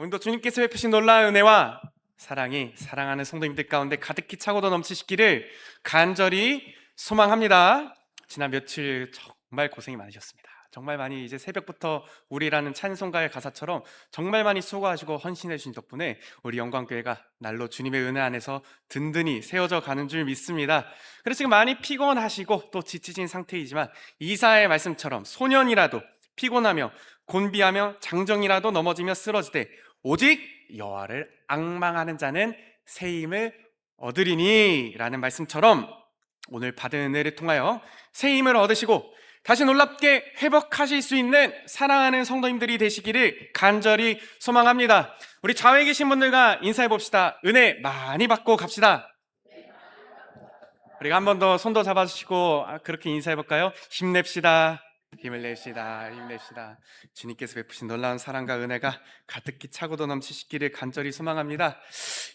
오늘도 주님께서 베푸신 놀라운 은혜와 사랑이 사랑하는 성도님들 가운데 가득히 차고도 넘치시기를 간절히 소망합니다. 지난 며칠 정말 고생이 많으셨습니다. 정말 많이 이제 새벽부터 우리라는 찬송가의 가사처럼 정말 많이 수고하시고 헌신해 주신 덕분에 우리 영광교회가 날로 주님의 은혜 안에서 든든히 세워져 가는 줄 믿습니다. 그래서 지금 많이 피곤하시고 또 지치신 상태이지만 이사의 말씀처럼 소년이라도 피곤하며 곤비하며 장정이라도 넘어지며 쓰러지되 오직 여호와를 악망하는 자는 새 힘을 얻으리니라는 말씀처럼 오늘 받은 은혜를 통하여 새 힘을 얻으시고 다시 놀랍게 회복하실 수 있는 사랑하는 성도님들이 되시기를 간절히 소망합니다. 우리 좌우에 계신 분들과 인사해 봅시다. 은혜 많이 받고 갑시다. 우리가 한 번 더 손도 잡아주시고 아, 그렇게 인사해 볼까요? 힘냅시다. 힘을 냅시다. 힘냅시다. 주님께서 베푸신 놀라운 사랑과 은혜가 가득히 차고도 넘치시기를 간절히 소망합니다.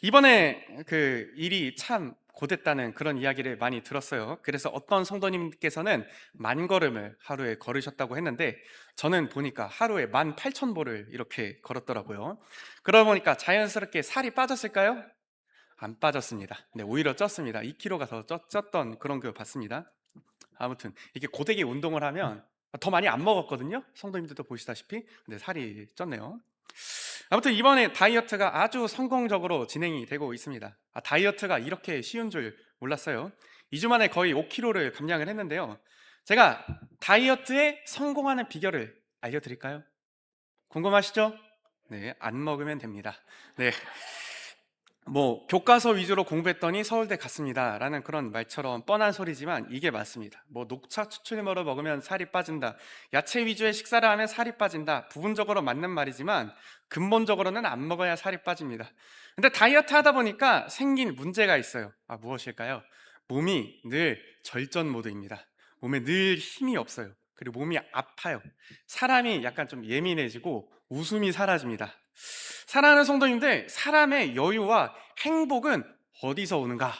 이번에 그 일이 참 고됐다는 그런 이야기를 많이 들었어요. 그래서 어떤 성도님께서는 만 걸음을 하루에 걸으셨다고 했는데 저는 보니까 하루에 만 팔천 보를 이렇게 걸었더라고요. 그러다 보니까 자연스럽게 살이 빠졌을까요? 안 빠졌습니다. 네, 오히려 쪘습니다. 2kg가 더 쪘, 쪘던 그런 걸 봤습니다. 아무튼 이게 고되게 운동을 하면 더 많이 안 먹었거든요. 성도님들도 보시다시피. 근데 살이 쪘네요. 아무튼 이번에 다이어트가 아주 성공적으로 진행이 되고 있습니다. 아, 다이어트가 이렇게 쉬운 줄 몰랐어요. 2주 만에 거의 5kg를 감량을 했는데요. 제가 다이어트에 성공하는 비결을 알려드릴까요? 궁금하시죠? 네, 안 먹으면 됩니다. 네. 뭐 교과서 위주로 공부했더니 서울대 갔습니다라는 그런 말처럼 뻔한 소리지만 이게 맞습니다. 뭐 녹차 추출물을 먹으면 살이 빠진다. 야채 위주의 식사를 하면 살이 빠진다. 부분적으로 맞는 말이지만 근본적으로는 안 먹어야 살이 빠집니다. 근데 다이어트 하다 보니까 생긴 문제가 있어요. 아, 무엇일까요? 몸이 늘 절전 모드입니다. 몸에 늘 힘이 없어요. 그리고 몸이 아파요. 사람이 약간 좀 예민해지고 웃음이 사라집니다. 사랑하는 성도님들, 사람의 여유와 행복은 어디서 오는가?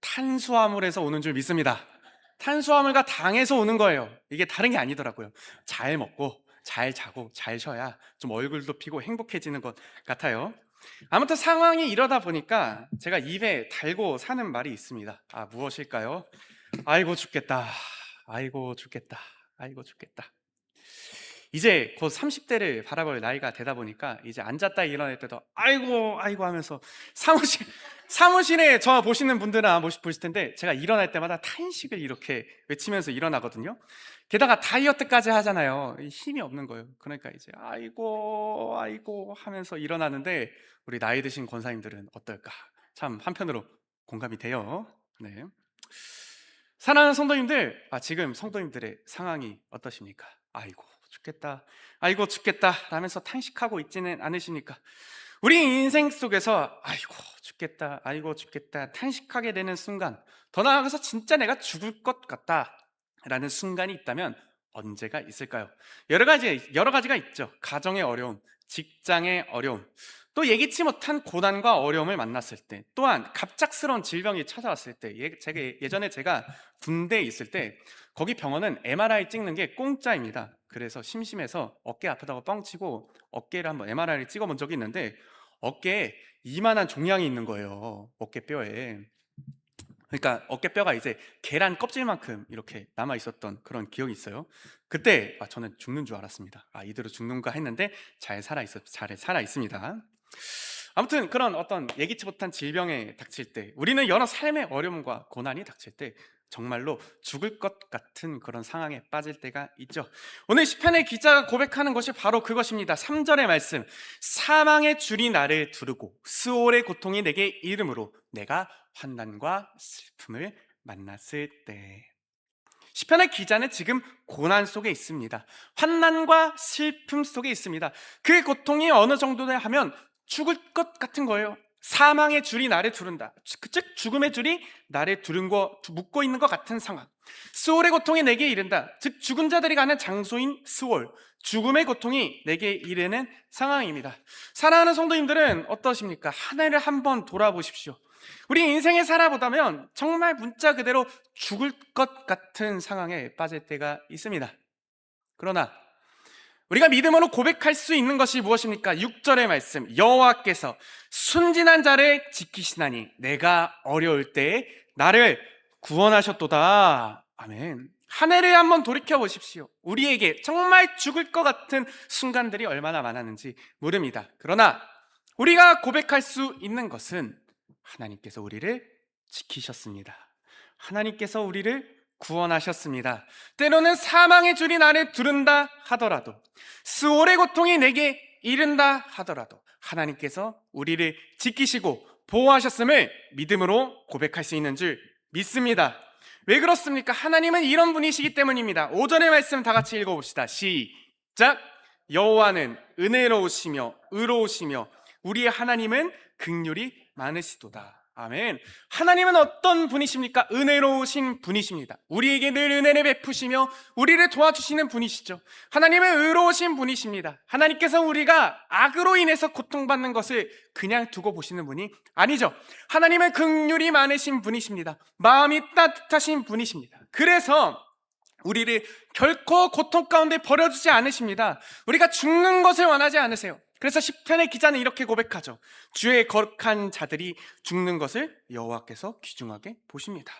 탄수화물에서 오는 줄 믿습니다. 탄수화물과 당에서 오는 거예요. 이게 다른 게 아니더라고요. 잘 먹고, 잘 자고, 잘 쉬어야 좀 얼굴도 피고 행복해지는 것 같아요. 아무튼 상황이 이러다 보니까 제가 입에 달고 사는 말이 있습니다. 아, 무엇일까요? 아이고, 죽겠다. 아이고, 죽겠다. 아이고, 죽겠다. 이제 곧 30대를 바라볼 나이가 되다 보니까 이제 앉았다 일어날 때도 아이고 아이고 하면서 사무실 사무실에 저 보시는 분들은 안 보시- 보실 텐데 제가 일어날 때마다 탄식을 이렇게 외치면서 일어나거든요. 게다가 다이어트까지 하잖아요. 이 힘이 없는 거예요. 그러니까 이제 아이고 아이고 하면서 일어나는데 우리 나이 드신 권사님들은 어떨까? 참 한편으로 공감이 돼요. 네. 사랑하는 성도님들, 아, 지금 성도님들의 상황이 어떠십니까? 아이고, 죽겠다. 아이고, 죽겠다. 라면서 탄식하고 있지는 않으십니까? 우리 인생 속에서, 아이고, 죽겠다. 아이고, 죽겠다. 탄식하게 되는 순간, 더 나아가서 진짜 내가 죽을 것 같다. 라는 순간이 있다면 언제가 있을까요? 여러 가지, 여러 가지가 있죠. 가정의 어려움, 직장의 어려움, 또 예기치 못한 고난과 어려움을 만났을 때, 또한 갑작스러운 질병이 찾아왔을 때, 예, 제가 예전에 제가 군대에 있을 때 거기 병원은 MRI 찍는 게 공짜입니다. 그래서 심심해서 어깨 아프다고 뻥치고 어깨를 한번 MRI를 찍어 본 적이 있는데 어깨에 이만한 종양이 있는 거예요. 어깨 뼈에. 그러니까 어깨 뼈가 이제 계란 껍질만큼 이렇게 남아 있었던 그런 기억이 있어요. 그때 아, 저는 죽는 줄 알았습니다. 아 이대로 죽는가 했는데 잘 살아 있어 잘 살아 있습니다. 아무튼 그런 어떤 예기치 못한 질병에 닥칠 때 우리는 여러 삶의 어려움과 고난이 닥칠 때 정말로 죽을 것 같은 그런 상황에 빠질 때가 있죠. 오늘 시편의 기자가 고백하는 것이 바로 그것입니다. 3절의 말씀. 사망의 줄이 나를 두르고 스올의 고통이 내게 이름으로 내가 환난과 슬픔을 만났을 때. 시편의 기자는 지금 고난 속에 있습니다. 환난과 슬픔 속에 있습니다. 그 고통이 어느 정도냐 하면 죽을 것 같은 거예요. 사망의 줄이 나를 두른다. 즉 죽음의 줄이 나를 두른 거 묶고 있는 것 같은 상황. 스올의 고통이 내게 이른다. 즉 죽은 자들이 가는 장소인 스올. 죽음의 고통이 내게 이르는 상황입니다. 사랑하는 성도님들은 어떠십니까? 한 해를 한번 돌아보십시오. 우리 인생에 살아보다면 정말 문자 그대로 죽을 것 같은 상황에 빠질 때가 있습니다. 그러나 우리가 믿음으로 고백할 수 있는 것이 무엇입니까? 6절의 말씀. 여호와께서 순진한 자를 지키시나니 내가 어려울 때에 나를 구원하셨도다. 아멘. 한 해를 한번 돌이켜 보십시오. 우리에게 정말 죽을 것 같은 순간들이 얼마나 많았는지 모릅니다. 그러나 우리가 고백할 수 있는 것은 하나님께서 우리를 지키셨습니다. 하나님께서 우리를 구원하셨습니다. 때로는 사망의 줄이 나를 두른다 하더라도, 수월의 고통이 내게 이른다 하더라도, 하나님께서 우리를 지키시고 보호하셨음을 믿음으로 고백할 수 있는 줄 믿습니다. 왜 그렇습니까? 하나님은 이런 분이시기 때문입니다. 5절의 말씀 다 같이 읽어봅시다. 시작! 여호와는 은혜로우시며 의로우시며 우리의 하나님은 극률이 많으시도다. 아멘. 하나님은 어떤 분이십니까? 은혜로우신 분이십니다. 우리에게 늘 은혜를 베푸시며 우리를 도와주시는 분이시죠. 하나님은 의로우신 분이십니다. 하나님께서 우리가 악으로 인해서 고통받는 것을 그냥 두고 보시는 분이 아니죠. 하나님은 극률이 많으신 분이십니다. 마음이 따뜻하신 분이십니다. 그래서 우리를 결코 고통 가운데 버려주지 않으십니다. 우리가 죽는 것을 원하지 않으세요. 그래서 시편의 기자는 이렇게 고백하죠. 주의 거룩한 자들이 죽는 것을 여호와께서 귀중하게 보십니다.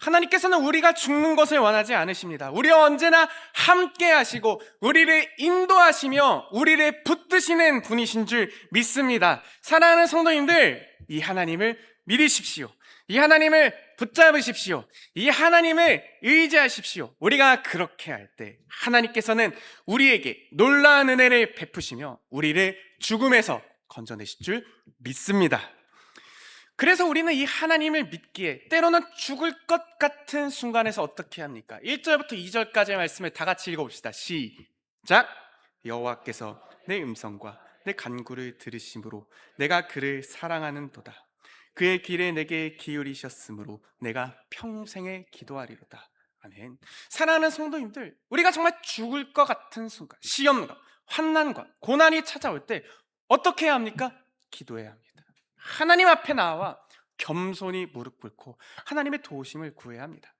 하나님께서는 우리가 죽는 것을 원하지 않으십니다. 우리와 언제나 함께 하시고 우리를 인도하시며 우리를 붙드시는 분이신 줄 믿습니다. 사랑하는 성도님들, 이 하나님을 믿으십시오. 이 하나님을 붙잡으십시오. 이 하나님을 의지하십시오. 우리가 그렇게 할 때 하나님께서는 우리에게 놀라운 은혜를 베푸시며 우리를 죽음에서 건져내실 줄 믿습니다. 그래서 우리는 이 하나님을 믿기에 때로는 죽을 것 같은 순간에서 어떻게 합니까? 1절부터 2절까지의 말씀을 다 같이 읽어봅시다. 시작! 여호와께서 내 음성과 내 간구를 들으심으로 내가 그를 사랑하는 도다. 그의 길에 내게 기울이셨으므로 내가 평생에 기도하리로다. 아멘. 사랑하는 성도님들, 우리가 정말 죽을 것 같은 순간, 시험과 환난과 고난이 찾아올 때 어떻게 해야 합니까? 기도해야 합니다. 하나님 앞에 나와 겸손히 무릎 꿇고 하나님의 도우심을 구해야 합니다.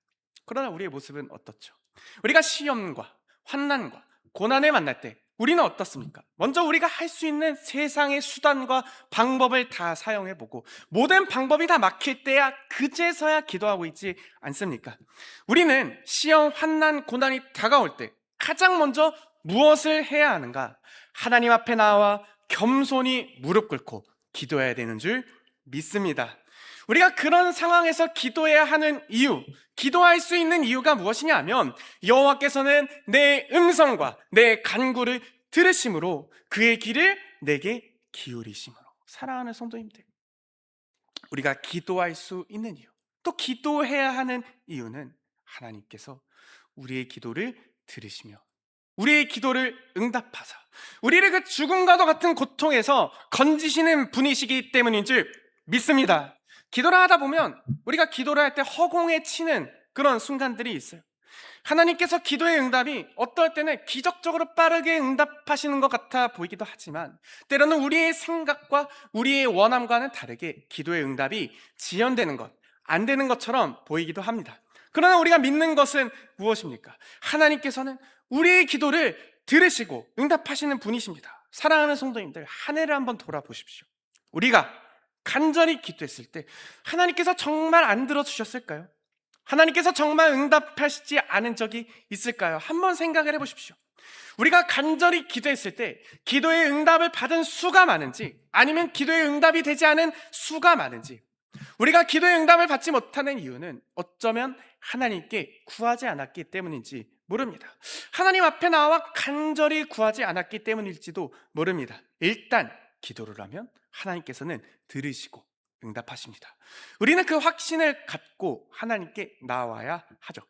그러나 우리의 모습은 어떻죠? 우리가 시험과 환난과 고난을 만날 때 우리는 어떻습니까? 먼저 우리가 할 수 있는 세상의 수단과 방법을 다 사용해 보고 모든 방법이 다 막힐 때야 그제서야 기도하고 있지 않습니까? 우리는 시험, 환난, 고난이 다가올 때 가장 먼저 무엇을 해야 하는가? 하나님 앞에 나와 겸손히 무릎 꿇고 기도해야 되는 줄 믿습니다. 우리가 그런 상황에서 기도해야 하는 이유, 기도할 수 있는 이유가 무엇이냐 하면 여호와께서는 내 음성과 내 간구를 들으심으로 그의 길을 내게 기울이심으로 사랑하는 성도님들 우리가 기도할 수 있는 이유 또 기도해야 하는 이유는 하나님께서 우리의 기도를 들으시며 우리의 기도를 응답하사 우리를 그 죽음과도 같은 고통에서 건지시는 분이시기 때문인 줄 믿습니다. 기도를 하다 보면 우리가 기도를 할 때 허공에 치는 그런 순간들이 있어요. 하나님께서 기도의 응답이 어떨 때는 기적적으로 빠르게 응답하시는 것 같아 보이기도 하지만 때로는 우리의 생각과 우리의 원함과는 다르게 기도의 응답이 지연되는 것, 안 되는 것처럼 보이기도 합니다. 그러나 우리가 믿는 것은 무엇입니까? 하나님께서는 우리의 기도를 들으시고 응답하시는 분이십니다. 사랑하는 성도님들, 한 해를 한번 돌아보십시오. 우리가 간절히 기도했을 때 하나님께서 정말 안 들어주셨을까요? 하나님께서 정말 응답하시지 않은 적이 있을까요? 한번 생각을 해보십시오. 우리가 간절히 기도했을 때 기도의 응답을 받은 수가 많은지 아니면 기도의 응답이 되지 않은 수가 많은지 우리가 기도의 응답을 받지 못하는 이유는 어쩌면 하나님께 구하지 않았기 때문인지 모릅니다. 하나님 앞에 나와 간절히 구하지 않았기 때문일지도 모릅니다. 일단 기도를 하면 하나님께서는 들으시고 응답하십니다. 우리는 그 확신을 갖고 하나님께 나와야 하죠.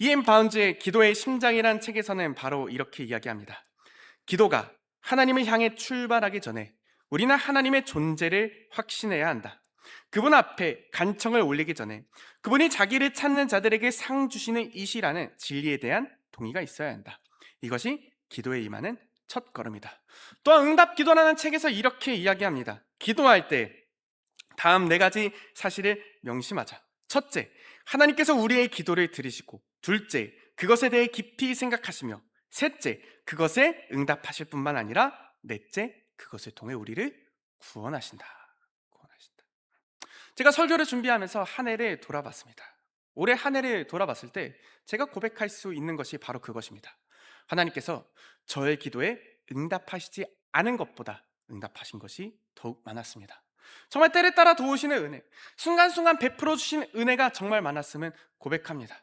이엠 바운즈의 기도의 심장이란 책에서는 바로 이렇게 이야기합니다. 기도가 하나님을 향해 출발하기 전에 우리는 하나님의 존재를 확신해야 한다. 그분 앞에 간청을 올리기 전에 그분이 자기를 찾는 자들에게 상 주시는 이시라는 진리에 대한 동의가 있어야 한다. 이것이 기도에 임하는 첫 걸음이다. 또한 응답 기도라는 책에서 이렇게 이야기합니다. 기도할 때 다음 네 가지 사실을 명심하자. 첫째, 하나님께서 우리의 기도를 들으시고, 둘째, 그것에 대해 깊이 생각하시며, 셋째, 그것에 응답하실 뿐만 아니라 넷째, 그것을 통해 우리를 구원하신다. 구원하신다. 제가 설교를 준비하면서 한 해를 돌아봤습니다. 올해 한 해를 돌아봤을 때 제가 고백할 수 있는 것이 바로 그것입니다. 하나님께서 저의 기도에 응답하시지 않은 것보다 응답하신 것이 더욱 많았습니다. 정말 때를 따라 도우시는 은혜, 순간순간 베풀어 주신 은혜가 정말 많았음은 고백합니다.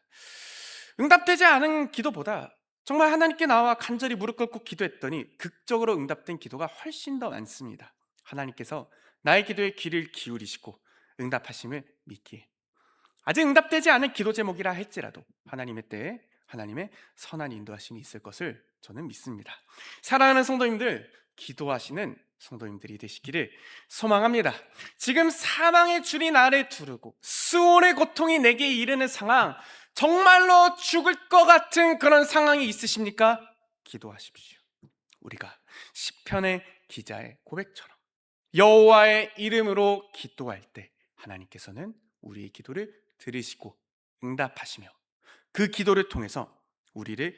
응답되지 않은 기도보다 정말 하나님께 나와 간절히 무릎 꿇고 기도했더니 극적으로 응답된 기도가 훨씬 더 많습니다. 하나님께서 나의 기도에 귀를 기울이시고 응답하심을 믿기에 아직 응답되지 않은 기도 제목이라 할지라도 하나님의 때에 하나님의 선한 인도하심이 있을 것을 저는 믿습니다. 사랑하는 성도님들, 기도하시는 성도님들이 되시기를 소망합니다. 지금 사망의 줄이 나를 두르고 수월의 고통이 내게 이르는 상황, 정말로 죽을 것 같은 그런 상황이 있으십니까? 기도하십시오. 우리가 시편의 기자의 고백처럼 여호와의 이름으로 기도할 때 하나님께서는 우리의 기도를 들으시고 응답하시며 그 기도를 통해서 우리를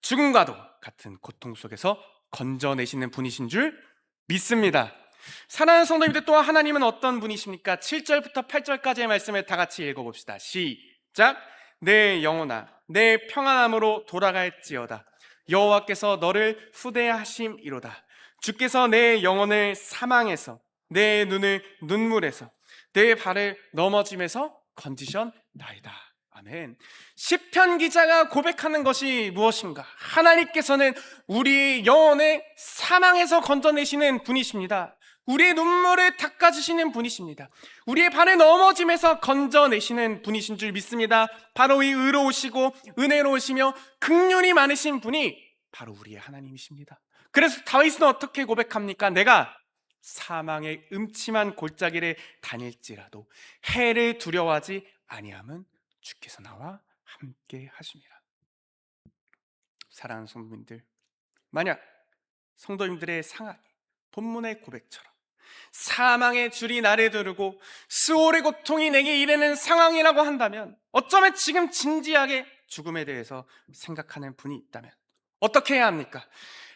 죽음과도 같은 고통 속에서 건져내시는 분이신 줄 믿습니다. 사랑하는 성도님들 또한 하나님은 어떤 분이십니까? 7절부터 8절까지의 말씀을 다 같이 읽어봅시다. 시작. 내 영혼아, 내 평안함으로 돌아갈지어다. 여호와께서 너를 후대하심이로다. 주께서 내 영혼을 사망에서, 내 눈을 눈물에서, 내 발을 넘어짐에서 건지셨나이다. 아멘. 시편 기자가 고백하는 것이 무엇인가? 하나님께서는 우리 영혼의 사망에서 건져내시는 분이십니다. 우리의 눈물을 닦아주시는 분이십니다. 우리의 발을 넘어짐에서 건져내시는 분이신 줄 믿습니다. 바로 이 의로우시고 은혜로우시며 극륜이 많으신 분이 바로 우리의 하나님이십니다. 그래서 다윗은 어떻게 고백합니까? 내가 사망의 음침한 골짜기를 다닐지라도 해를 두려워하지 아니함은 주께서 나와 함께 하십니다. 사랑하는 성도님들, 만약 성도님들의 상황이 본문의 고백처럼 사망의 줄이 나를 두르고 수월의 고통이 내게 이르는 상황이라고 한다면 어쩌면 지금 진지하게 죽음에 대해서 생각하는 분이 있다면 어떻게 해야 합니까?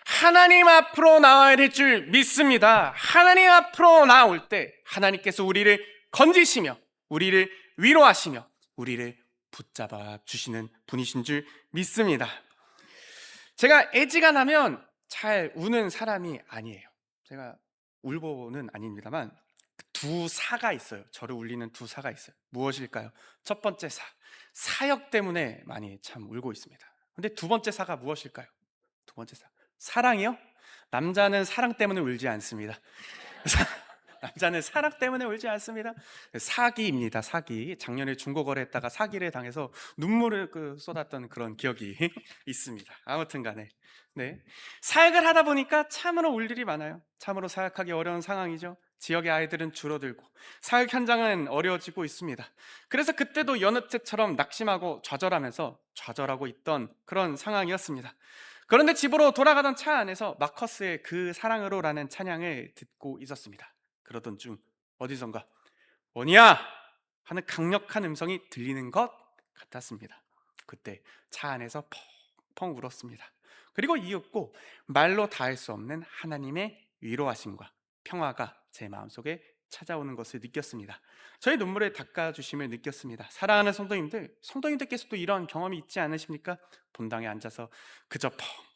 하나님 앞으로 나와야 될 줄 믿습니다. 하나님 앞으로 나올 때 하나님께서 우리를 건지시며 우리를 위로하시며 우리를 붙잡아 주시는 분이신 줄 믿습니다. 제가 애지가 나면 잘 우는 사람이 아니에요. 제가 울보는 아닙니다만 두 사가 있어요. 저를 울리는 두 사가 있어요. 무엇일까요? 첫 번째 사, 사역 때문에 많이 참 울고 있습니다. 근데 두 번째 사가 무엇일까요? 두 번째 사, 사랑이요? 남자는 사랑 때문에 울지 않습니다. 남자는 사랑 때문에 울지 않습니다. 사기입니다. 사기. 작년에 중고 거래했다가 사기를 당해서 눈물을 그 쏟았던 그런 기억이 있습니다. 아무튼간에 네 사역을 하다 보니까 참으로 울 일이 많아요. 참으로 사역하기 어려운 상황이죠. 지역의 아이들은 줄어들고 사역 현장은 어려워지고 있습니다. 그래서 그때도 때처럼 낙심하고 좌절하면서 좌절하고 있던 그런 상황이었습니다. 그런데 집으로 돌아가던 차 안에서 마커스의 그 사랑으로라는 찬양을 듣고 있었습니다. 그러던 중 어디선가 원이야 하는 강력한 음성이 들리는 것 같았습니다. 그때 차 안에서 펑펑 울었습니다. 그리고 이윽고 말로 다할 수 없는 하나님의 위로하심과 평화가 제 마음속에 찾아오는 것을 느꼈습니다. 저의 눈물을 닦아주심을 느꼈습니다. 사랑하는 성도님들, 성도님들께서도 이런 경험이 있지 않으십니까? 본당에 앉아서 그저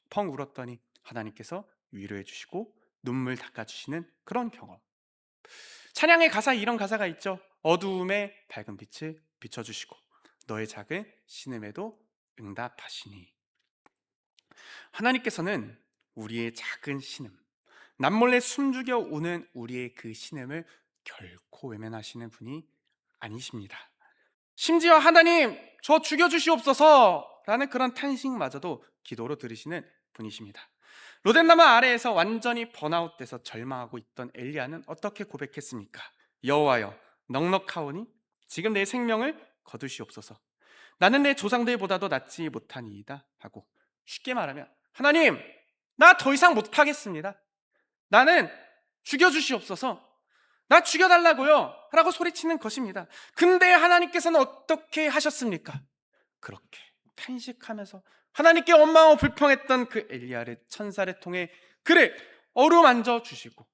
펑펑 울었더니 하나님께서 위로해 주시고 눈물 닦아주시는 그런 경험. 찬양의 가사에 이런 가사가 있죠. 어두움에 밝은 빛을 비춰주시고 너의 작은 신음에도 응답하시니. 하나님께서는 우리의 작은 신음, 남몰래 숨죽여 우는 우리의 그 신음을 결코 외면하시는 분이 아니십니다. 심지어 하나님, 저 죽여주시옵소서! 라는 그런 탄식마저도 기도로 들으시는 분이십니다. 로덴나무 아래에서 완전히 번아웃돼서 절망하고 있던 엘리야는 어떻게 고백했습니까? 여호와여, 넉넉하오니 지금 내 생명을 거두시옵소서. 나는 내 조상들보다도 낫지 못하니이다 하고 쉽게 말하면 하나님, 나 더 이상 못하겠습니다. 나는 죽여주시옵소서. 나 죽여달라고요. 라고 소리치는 것입니다. 근데 하나님께서는 어떻게 하셨습니까? 그렇게 탄식하면서 하나님께 원망하고 불평했던 그 엘리야를 천사를 통해 그를 어루만져 주시고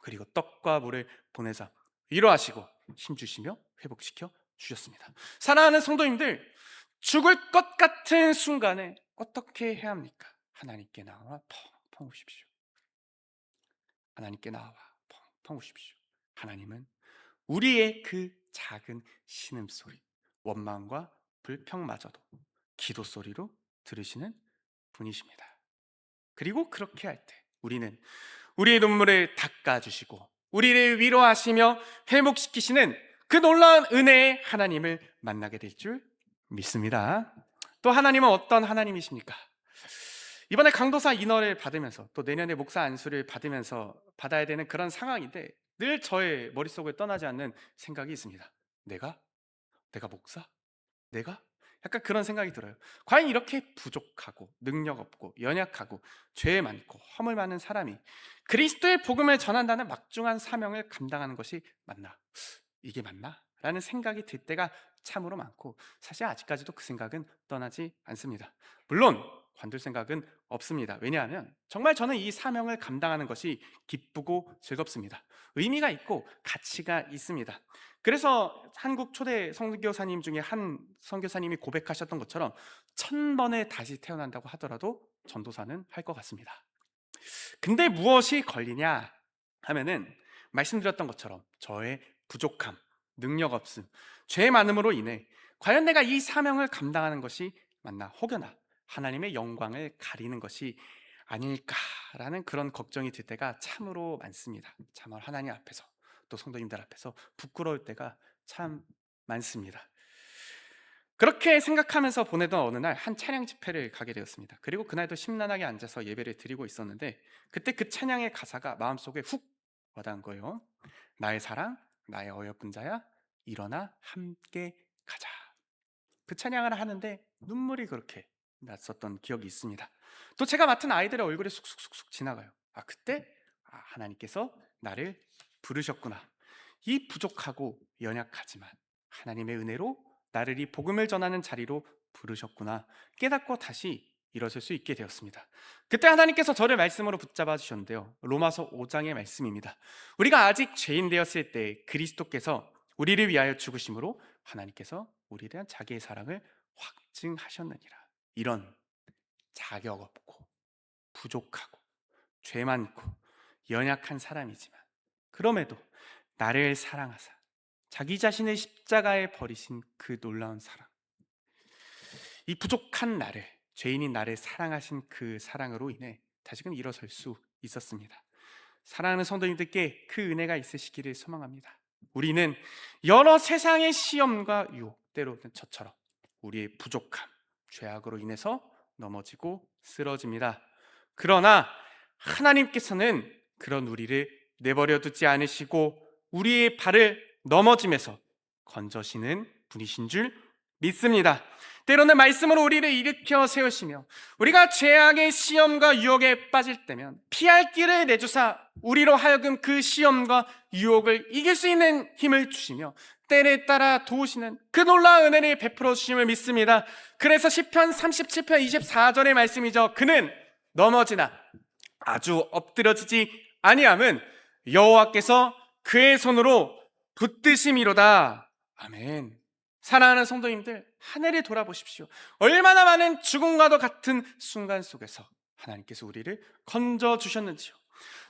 그리고 떡과 물을 보내사 위로하시고 힘 주시며 회복시켜 주셨습니다. 사랑하는 성도님들, 죽을 것 같은 순간에 어떻게 해야 합니까? 하나님께 나와 펑펑 우십시오. 하나님께 나와 펑펑 우십시오. 하나님은 우리의 그 작은 신음소리, 원망과 불평마저도 기도 소리로 들으시는 분이십니다. 그리고 그렇게 할 때 우리는 우리의 눈물을 닦아주시고 우리를 위로하시며 회복시키시는 그 놀라운 은혜의 하나님을 만나게 될 줄 믿습니다. 또 하나님은 어떤 하나님이십니까? 이번에 강도사 인허를 받으면서 또 내년에 목사 안수를 받으면서 받아야 되는 그런 상황인데 늘 저의 머릿속에 떠나지 않는 생각이 있습니다. 내가? 내가 목사? 내가? 약간 그런 생각이 들어요. 과연 이렇게 부족하고 능력 없고 연약하고 죄 많고 허물 많은 사람이 그리스도의 복음을 전한다는 막중한 사명을 감당하는 것이 맞나? 이게 맞나? 라는 생각이 들 때가 참으로 많고 사실 아직까지도 그 생각은 떠나지 않습니다. 물론 관둘 생각은 없습니다. 왜냐하면 정말 저는 이 사명을 감당하는 것이 기쁘고 즐겁습니다. 의미가 있고 가치가 있습니다. 그래서 한국 초대 선교사님 중에 한 선교사님이 고백하셨던 것처럼 천 번에 다시 태어난다고 하더라도 전도사는 할 것 같습니다. 근데 무엇이 걸리냐 하면은 말씀드렸던 것처럼 저의 부족함, 능력 없음, 죄 많음으로 인해 과연 내가 이 사명을 감당하는 것이 맞나 혹여나 하나님의 영광을 가리는 것이 아닐까라는 그런 걱정이 들 때가 참으로 많습니다. 참으로 하나님 앞에서 또 성도님들 앞에서 부끄러울 때가 참 많습니다. 그렇게 생각하면서 보내던 어느 날 한 찬양 집회를 가게 되었습니다. 그리고 그날도 심란하게 앉아서 예배를 드리고 있었는데 그때 그 찬양의 가사가 마음속에 훅 와닿은 거예요. 나의 사랑, 나의 어여쁜 자야, 일어나 함께 가자. 그 찬양을 하는데 눈물이 그렇게 났었던 기억이 있습니다. 또 제가 맡은 아이들의 얼굴에 쑥쑥쑥쑥 지나가요. 아 그때 아, 하나님께서 나를 부르셨구나. 이 부족하고 연약하지만 하나님의 은혜로 나를 이 복음을 전하는 자리로 부르셨구나. 깨닫고 다시 일어설 수 있게 되었습니다. 그때 하나님께서 저를 말씀으로 붙잡아 주셨는데요. 로마서 5장의 말씀입니다. 우리가 아직 죄인 되었을 때 그리스도께서 우리를 위하여 죽으심으로 하나님께서 우리에 대한 자기의 사랑을 확증하셨느니라. 이런 자격 없고 부족하고 죄 많고 연약한 사람이지만 그럼에도 나를 사랑하사 자기 자신을 십자가에 버리신 그 놀라운 사랑. 이 부족한 나를 죄인인 나를 사랑하신 그 사랑으로 인해 다시금 일어설 수 있었습니다. 사랑하는 성도님들께 그 은혜가 있으시기를 소망합니다. 우리는 여러 세상의 시험과 유혹, 때로는 저처럼 우리의 부족함, 죄악으로 인해서 넘어지고 쓰러집니다. 그러나 하나님께서는 그런 우리를 내버려 두지 않으시고 우리의 발을 넘어짐에서 건져시는 분이신 줄 믿습니다. 때로는 말씀으로 우리를 일으켜 세우시며 우리가 죄악의 시험과 유혹에 빠질 때면 피할 길을 내주사 우리로 하여금 그 시험과 유혹을 이길 수 있는 힘을 주시며 때에 따라 도우시는 그 놀라운 은혜를 베풀어 주심을 믿습니다. 그래서 시편 37편 24절의 말씀이죠. 그는 넘어지나 아주 엎드려지지 아니함은 여호와께서 그의 손으로 붙드심이로다. 아멘. 사랑하는 성도님들, 하늘을 돌아보십시오. 얼마나 많은 죽음과도 같은 순간 속에서 하나님께서 우리를 건져 주셨는지요.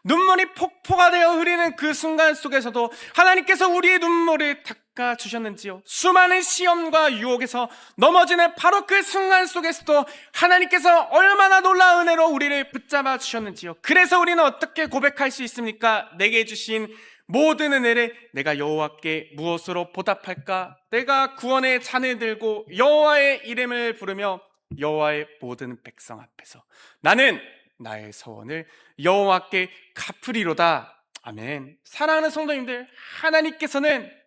눈물이 폭포가 되어 흐리는 그 순간 속에서도 하나님께서 우리의 눈물을 닦 아 주셨는지요. 수많은 시험과 유혹에서 넘어지는 바로 그 순간 속에서도 하나님께서 얼마나 놀라운 은혜로 우리를 붙잡아 주셨는지요. 그래서 우리는 어떻게 고백할 수 있습니까? 내게 주신 모든 은혜를 내가 여호와께 무엇으로 보답할까? 내가 구원의 잔을 들고 여호와의 이름을 부르며 여호와의 모든 백성 앞에서 나는 나의 서원을 여호와께 갚으리로다. 아멘. 사랑하는 성도님들, 하나님께서는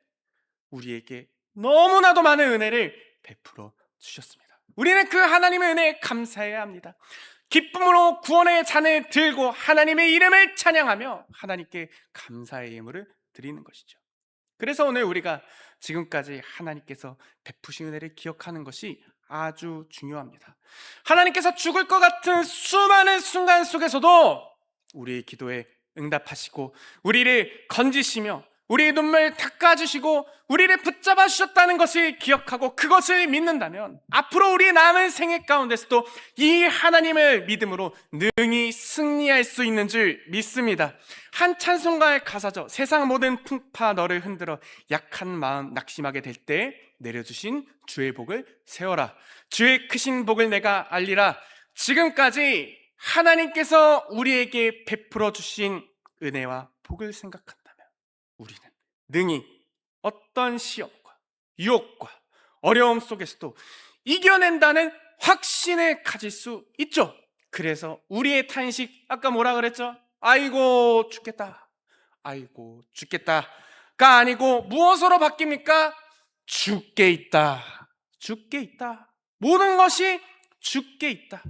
우리에게 너무나도 많은 은혜를 베풀어 주셨습니다. 우리는 그 하나님의 은혜에 감사해야 합니다. 기쁨으로 구원의 잔을 들고 하나님의 이름을 찬양하며 하나님께 감사의 예물을 드리는 것이죠. 그래서 오늘 우리가 지금까지 하나님께서 베푸신 은혜를 기억하는 것이 아주 중요합니다. 하나님께서 죽을 것 같은 수많은 순간 속에서도 우리의 기도에 응답하시고 우리를 건지시며 우리의 눈물 닦아주시고 우리를 붙잡아 주셨다는 것을 기억하고 그것을 믿는다면 앞으로 우리 남은 생애 가운데서도 이 하나님을 믿음으로 능히 승리할 수 있는 줄 믿습니다. 한 찬송가의 가사죠. 세상 모든 풍파 너를 흔들어 약한 마음 낙심하게 될 때 내려주신 주의 복을 세워라. 주의 크신 복을 내가 알리라. 지금까지 하나님께서 우리에게 베풀어 주신 은혜와 복을 생각한다면 우리는 능히 어떤 시험과 유혹과 어려움 속에서도 이겨낸다는 확신을 가질 수 있죠. 그래서 우리의 탄식 아까 뭐라 그랬죠? 아이고 죽겠다. 아이고 죽겠다가 아니고 무엇으로 바뀝니까? 죽게 있다. 죽게 있다. 모든 것이 죽게 있다.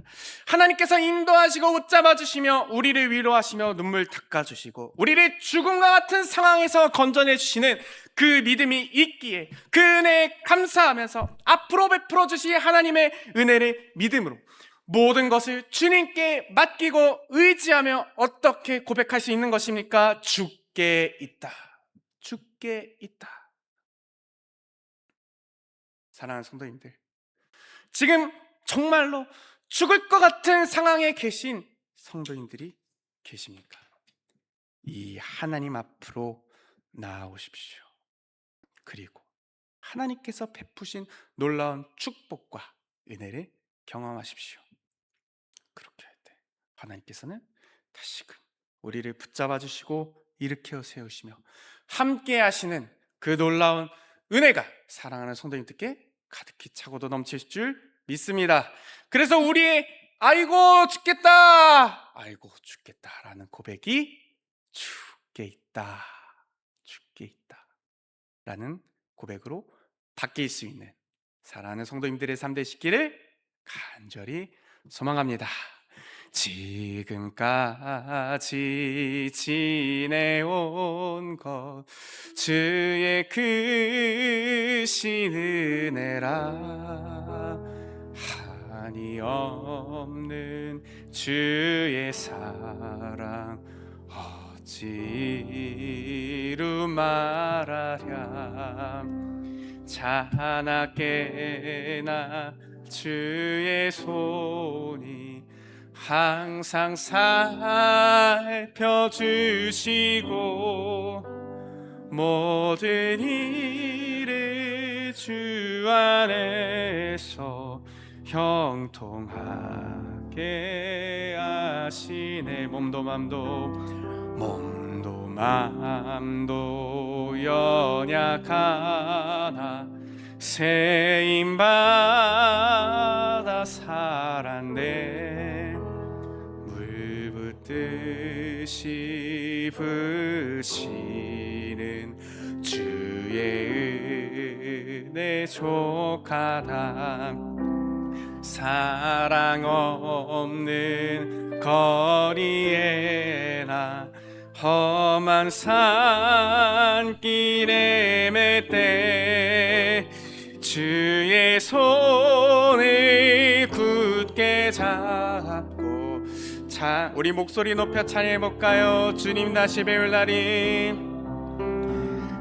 하나님께서 인도하시고 웃잡아 주시며 우리를 위로하시며 눈물 닦아 주시고 우리를 죽음과 같은 상황에서 건져내 주시는 그 믿음이 있기에 그 은혜에 감사하면서 앞으로 베풀어 주실 하나님의 은혜를 믿음으로 모든 것을 주님께 맡기고 의지하며 어떻게 고백할 수 있는 것입니까? 죽게 있다. 죽게 있다. 사랑하는 성도님들. 지금 정말로 죽을 것 같은 상황에 계신 성도님들이 계십니까? 이 하나님 앞으로 나아오십시오. 그리고 하나님께서 베푸신 놀라운 축복과 은혜를 경험하십시오. 그렇게 할 때 하나님께서는 다시금 우리를 붙잡아 주시고 일으켜 세우시며 함께 하시는 그 놀라운 은혜가 사랑하는 성도님들께 가득히 차고도 넘칠 줄 믿습니다. 그래서 우리의 아이고 죽겠다, 아이고 죽겠다라는 고백이 죽게 있다, 죽게 있다라는 고백으로 바뀔 수 있는 사랑하는 성도님들의 삶 되시기를 간절히 소망합니다. 지금까지 지내온 것 주의 크신 은혜라 한이 없는 주의 사랑 어찌로 말하랴? 자나 깨나 주의 손이 항상 살펴주시고 모든 일을 주 안에서 형통하게 하시네. 몸도 맘도 몸도 맘도 연약하나. 세임 받아 살았네. 물 붓듯이 부시는 주의 은혜 족하다 사랑 없는 거리에나 험한 산길에 맬때 주의 손을 굳게 잡고 자 우리 목소리 높여 찬양해 볼까요? 주님 다시 배울 날이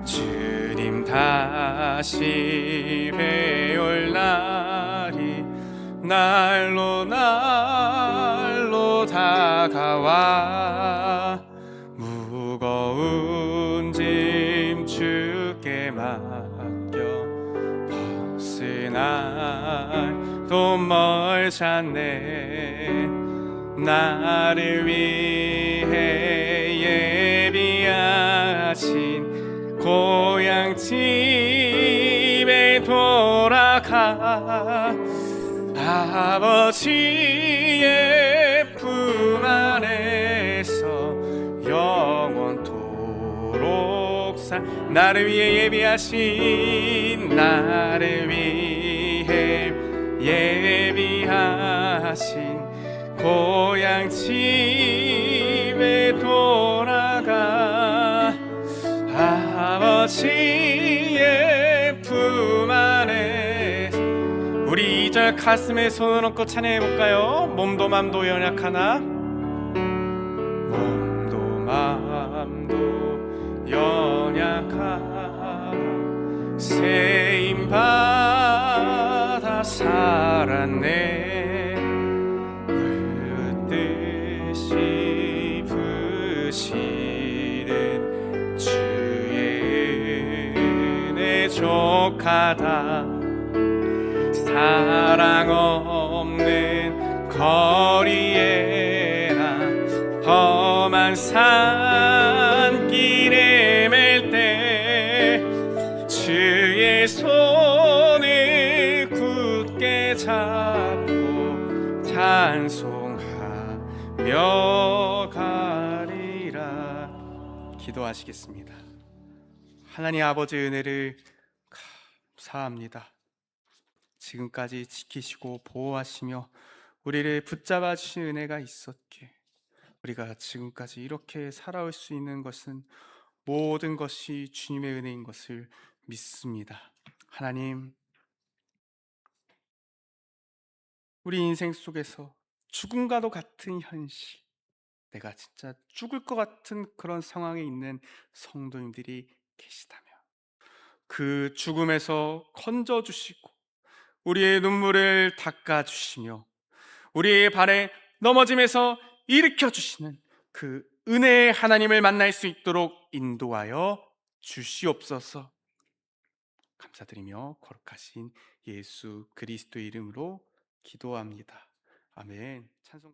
주님 다시 배울 날이 날로 날로 다가와. 무거운 짐 주께 맡겨. 벗으나 또 멀잖네. 나를 위해 예비하신 고향 집 아버지의 품 안에서 영원토록 살 나를 위해 예비하신 나를 위해 예비하신 고향 집에 돌 가슴에 손을 얹고 찬양해 볼까요? 몸도 맘도 연약하나? 몸도 맘도 연약하나? 세임 받아 살았네. 그 뜻이 부시는 주의 은혜 족하다 기도하시겠습니다 하나님 아버지 은혜를 감사합니다 지금까지 지키시고 보호하시며 우리를 붙잡아 주신 은혜가 있었기에 우리가 지금까지 이렇게 살아올 수 있는 것은 모든 것이 주님의 은혜인 것을 믿습니다. 하나님, 우리 인생 속에서 죽음과도 같은 현실, 내가 진짜 죽을 것 같은 그런 상황에 있는 성도님들이 계시다면 그 죽음에서 건져 주시고 우리의 눈물을 닦아 주시며 우리의 발에 넘어짐에서 일으켜 주시는 그 은혜의 하나님을 만날 수 있도록 인도하여 주시옵소서. 감사드리며 거룩하신 예수 그리스도의 이름으로 기도합니다. 아멘. 찬송